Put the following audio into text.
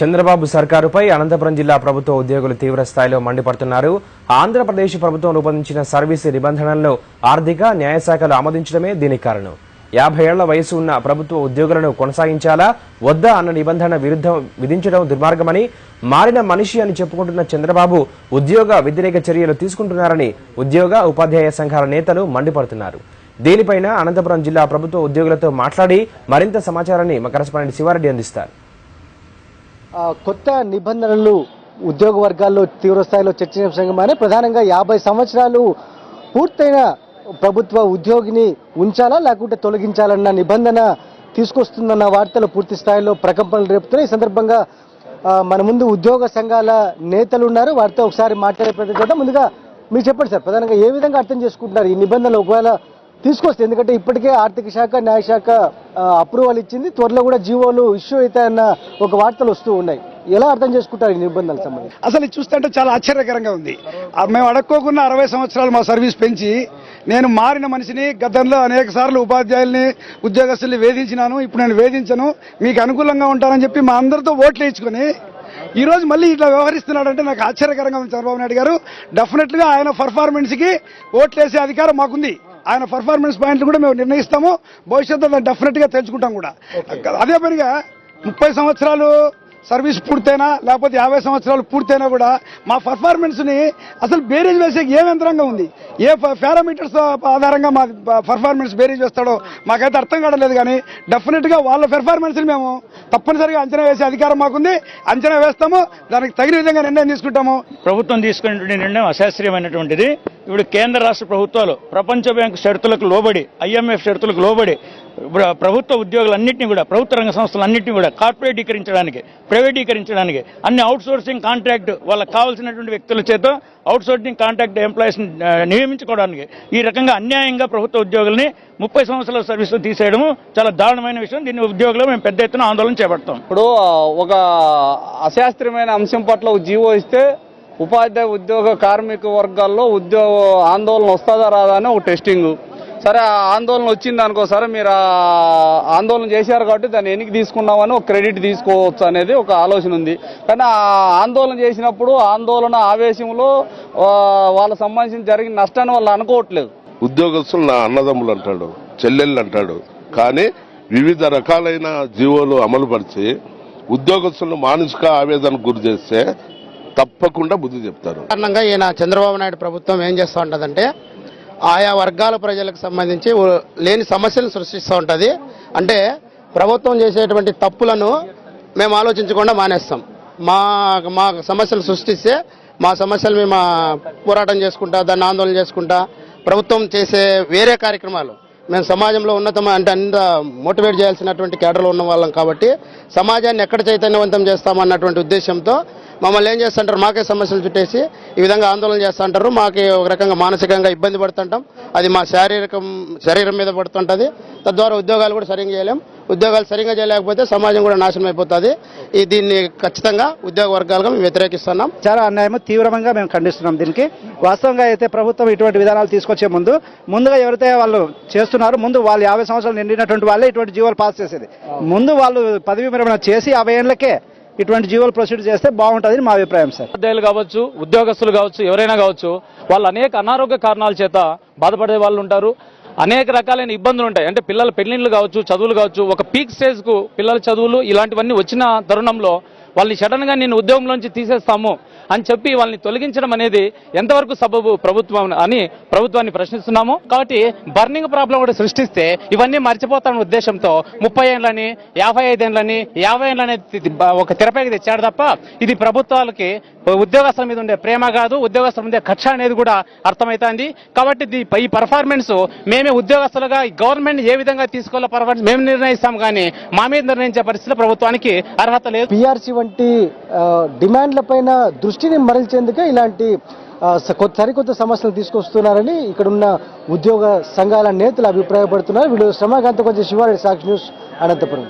చంద్రబాబు సర్కారుపై అనంతపురం జిల్లా ప్రభుత్వ ఉద్యోగులు తీవ్ర స్థాయిలో మండిపడుతున్నారు. ఆంధ్రప్రదేశ్ ప్రభుత్వం రూపొందించిన సర్వీసు నిబంధనలను ఆర్థిక న్యాయశాఖలు ఆమోదించడమే దీనికి కారణం. యాభై ఏళ్ళ వయసు ఉన్న ప్రభుత్వ ఉద్యోగులను కొనసాగించాలా? వద్దా అన్న నిబంధన విరుద్ధం విధించడం దుర్మార్గమని మారిన మనిషి అని చెప్పుకుంటున్న చంద్రబాబు ఉద్యోగ వ్యతిరేక చర్యలు తీసుకుంటున్నారని ఉద్యోగ ఉపాధ్యాయ సంఘాల నేతలు మండిపడుతున్నారు. దీనిపైన అనంతపురం జిల్లా ప్రభుత్వ ఉద్యోగులతో మాట్లాడి మరింత సమాచారాన్ని మా శివారెడ్డి అందిస్తారు. కొత్త నిబంధనలు ఉద్యోగ వర్గాల్లో తీవ్ర స్థాయిలో చర్చనీయాంశంగానే ప్రధానంగా యాభై సంవత్సరాలు పూర్తయిన ప్రభుత్వ ఉద్యోగిని ఉంచాలా లేకుంటే తొలగించాలన్న నిబంధన తీసుకొస్తుందన్న వార్తలు పూర్తి స్థాయిలో ప్రకంపనలు రేపుతున్నాయి. ఈ సందర్భంగా మన ముందు ఉద్యోగ సంఘాల నేతలు ఉన్నారు. వారితో ఒకసారి మాట్లాడే ప్రయత్నం చేద్దాం. ముందుగా మీరు చెప్పండి సార్ ప్రధానంగా ఏ విధంగా అర్థం చేసుకుంటున్నారు ఈ నిబంధనలు? ఒకవేళ తీసుకొస్తే ఎందుకంటే ఇప్పటికే ఆర్థిక శాఖ న్యాయశాఖ అప్రూవల్ ఇచ్చింది. త్వరలో కూడా జీవోలు ఇష్యూ అవుతాయన్న ఒక వార్తలు వస్తూ ఉన్నాయి. ఎలా అర్థం చేసుకుంటారు ఈ నిబంధనలకు సంబంధించి? అసలు చూస్తుంటే చాలా ఆశ్చర్యకరంగా ఉంది. మేము అడక్కోకుండా అరవై సంవత్సరాలు మా సర్వీస్ పెంచి నేను మారిన మనిషిని గతంలో అనేక సార్లు ఉపాధ్యాయుల్ని ఉద్యోగస్తుల్ని వేధించినాను ఇప్పుడు నేను వేధించను మీకు అనుకూలంగా ఉంటానని చెప్పి మా అందరితో ఓట్లు వేయించుకొని ఈ రోజు మళ్ళీ ఇట్లా వ్యవహరిస్తున్నాడంటే నాకు ఆశ్చర్యకరంగా ఉంది చంద్రబాబు నాయుడు గారు. డెఫినెట్గా ఆయన పర్ఫార్మెన్స్కి ఓట్లు ఓట్లేసే అధికారం మాకుంది. ఆయన పర్ఫార్మెన్స్ పాయింట్లు కూడా మేము నిర్ణయిస్తాము. భవిష్యత్తులో డెఫినెట్గా తెలుసుకుంటాం కూడా. అదే పనిగా ముప్పై సంవత్సరాలు సర్వీస్ పూర్తయినా లేకపోతే యాభై సంవత్సరాలు పూర్తయినా కూడా మా పర్ఫార్మెన్స్ని అసలు బేరేజ్ వేసే ఏ యంత్రంగా ఉంది? ఏ పారామీటర్స్ ఆధారంగా మా పర్ఫార్మెన్స్ బేరేజ్ వేస్తాడో మాకైతే అర్థం కావట్లేదు కానీ డెఫినెట్గా వాళ్ళ పెర్ఫార్మెన్స్ని మేము తప్పనిసరిగా అంచనా వేసే అధికారం మాకుంది. అంచనా వేస్తాము. దానికి తగిన విధంగా నిర్ణయం తీసుకుంటాము. ప్రభుత్వం తీసుకునేటువంటి నిర్ణయం అశాస్త్రీయమైనటువంటిది. ఇప్పుడు కేంద్ర రాష్ట్ర ప్రభుత్వాలు ప్రపంచ బ్యాంకు షరతులకు లోబడి ఐఎంఎఫ్ షరతులకు లోబడి ప్రభుత్వ ఉద్యోగులన్నింటినీ కూడా ప్రభుత్వ రంగ సంస్థలన్నింటినీ కూడా కార్పొరేటీకరించడానికి ప్రైవేటీకరించడానికి అన్ని అవుట్సోర్సింగ్ కాంట్రాక్ట్ వాళ్ళకి కావాల్సినటువంటి వ్యక్తుల చేత అవుట్సోర్సింగ్ కాంట్రాక్ట్ ఎంప్లాయీస్ని నియమించుకోవడానికి ఈ రకంగా అన్యాయంగా ప్రభుత్వ ఉద్యోగుల్ని ముప్పై సంవత్సరాల సర్వీసులు తీసేయడం చాలా దారుణమైన విషయం. దీన్ని ఉద్యోగులు మేము పెద్ద ఎత్తున ఆందోళన చేపడతాం. ఇప్పుడు ఒక అశాస్త్రీయమైన అంశం పట్ల జీవో ఇస్తే ఉపాధ్యాయ ఉద్యోగ కార్మిక వర్గాల్లో ఉద్యోగ ఆందోళన వస్తుందా రాదా అని ఒక టెస్టింగ్ సరే ఆ ఆందోళన వచ్చింది అనుకో సరే మీరు ఆ ఆందోళన చేశారు కాబట్టి దాన్ని ఎన్నికి తీసుకున్నామని ఒక క్రెడిట్ తీసుకోవచ్చు అనేది ఒక ఆలోచన ఉంది. కానీ ఆ ఆందోళన చేసినప్పుడు ఆందోళన ఆవేశంలో వాళ్ళకి సంబంధించిన జరిగిన నష్టాన్ని వాళ్ళు అనుకోవట్లేదు. ఉద్యోగస్తులు నా అన్నదమ్ములు అంటాడు చెల్లెళ్ళు అంటాడు. కానీ వివిధ రకాలైన జీవోలు అమలుపరిచి ఉద్యోగస్తులను మానసిక ఆవేదనకు గురి చేస్తే తప్పకుండా బుద్ధి చెప్తారు. కారణంగా ఈయన చంద్రబాబు నాయుడు ప్రభుత్వం ఏం చేస్తూ ఉంటుందంటే ఆయా వర్గాల ప్రజలకు సంబంధించి లేని సమస్యలను సృష్టిస్తూ ఉంటుంది. అంటే ప్రభుత్వం చేసేటువంటి తప్పులను మేము ఆలోచించకుండా మానేస్తాం. మా మా సమస్యలు సృష్టిస్తే మా సమస్యలు మేము పోరాటం చేసుకుంటా దాన్ని ఆందోళన చేసుకుంటా ప్రభుత్వం చేసే వేరే కార్యక్రమాలు. మేము సమాజంలో ఉన్నతం అంటే అంత మోటివేట్ చేయాల్సినటువంటి కేడర్లో ఉన్న వాళ్ళం కాబట్టి సమాజాన్ని ఎక్కడ చైతన్యవంతం చేస్తామన్నటువంటి ఉద్దేశంతో మమ్మల్ని ఏం చేస్తుంటారు మాకే సమస్యలు చుట్టేసి ఈ విధంగా ఆందోళన చేస్తూ ఉంటారు మాకు ఒక రకంగా మానసికంగా ఇబ్బంది పడుతుంటాం. అది మా శారీరకం శరీరం మీద పడుతుంటది. తద్వారా ఉద్యోగాలు కూడా సరిగ్గా చేయలేం. ఉద్యోగాలు సరిగ్గా చేయలేకపోతే సమాజం కూడా నాశనం అయిపోతుంది. ఈ దీన్ని ఖచ్చితంగా ఉద్యోగ వర్గాలుగా మేము వ్యతిరేకిస్తున్నాం. చాలా అన్యాయం తీవ్రంగా మేము ఖండిస్తున్నాం దీనికి. వాస్తవంగా అయితే ప్రభుత్వం ఇటువంటి విధానాలు తీసుకొచ్చే ముందు ముందుగా ఎవరైతే వాళ్ళు చేస్తున్నారు ముందు వాళ్ళు యాభై సంవత్సరాలు నిండినటువంటి వాళ్ళే ఇటువంటి జీవోలు పాస్ చేసేది. ముందు వాళ్ళు పదవి విరమణ చేసి యాభై ఏళ్ళకే ఇటువంటి జీవోలు ప్రొసీడ్ చేస్తే బాగుంటుంది మా అభిప్రాయం సార్. ఉపాధ్యాయులు కావచ్చు ఉద్యోగస్తులు కావచ్చు ఎవరైనా కావచ్చు వాళ్ళు అనేక అనారోగ్య కారణాల చేత బాధపడే వాళ్ళు ఉంటారు. అనేక రకాలైన ఇబ్బందులు ఉంటాయి. అంటే పిల్లల పెళ్ళిళ్ళు కావచ్చు చదువులు కావచ్చు ఒక పీక్ స్టేజ్కు పిల్లల చదువులు ఇలాంటివన్నీ వచ్చిన తరుణంలో వాళ్ళని సడన్గా నేను ఉద్యోగంలోంచి తీసేస్తాము. అని చెప్పి వాళ్ళని తొలగించడం అనేది ఎంతవరకు సబబు ప్రభుత్వం అని ప్రభుత్వాన్ని ప్రశ్నిస్తున్నాము. కాబట్టి బర్నింగ్ ప్రాబ్లం కూడా సృష్టిస్తే ఇవన్నీ మర్చిపోతామన్న ఉద్దేశంతో ముప్పై ఏళ్ళని యాభై ఐదేళ్ళని యాభై ఏళ్ళని ఒక తెరపైకి తెచ్చాడు తప్ప ఇది ప్రభుత్వాలకి ఉద్యోగస్తుల మీద ఉండే ప్రేమ కాదు ఉద్యోగస్తుల మీద కక్ష అనేది కూడా అర్థమవుతుంది కాబట్టి ఈ పర్ఫార్మెన్స్ మేమే ఉద్యోగస్తులుగా గవర్నమెంట్ ఏ విధంగా తీసుకోవాలో పర్ఫార్మెన్స్ మేము నిర్ణయిస్తాం కానీ మా మీద నిర్ణయించే పరిస్థితి ప్రభుత్వానికి అర్హత లేదు. పిఆర్సీ వంటి డిమాండ్ల పైన దృష్టి దృష్టిని మరల్చేందుకే ఇలాంటి ఆ, స- కొత్త సరికొత్త సమస్యలు తీసుకొస్తున్నారని ఇక్కడున్న ఉద్యోగ సంఘాల నేతలు అభిప్రాయపడుతున్నారు. వీళ్ళు శ్రమకాంత కొంచెం శివారెడ్డి సాక్షి న్యూస్ అనంతపురం.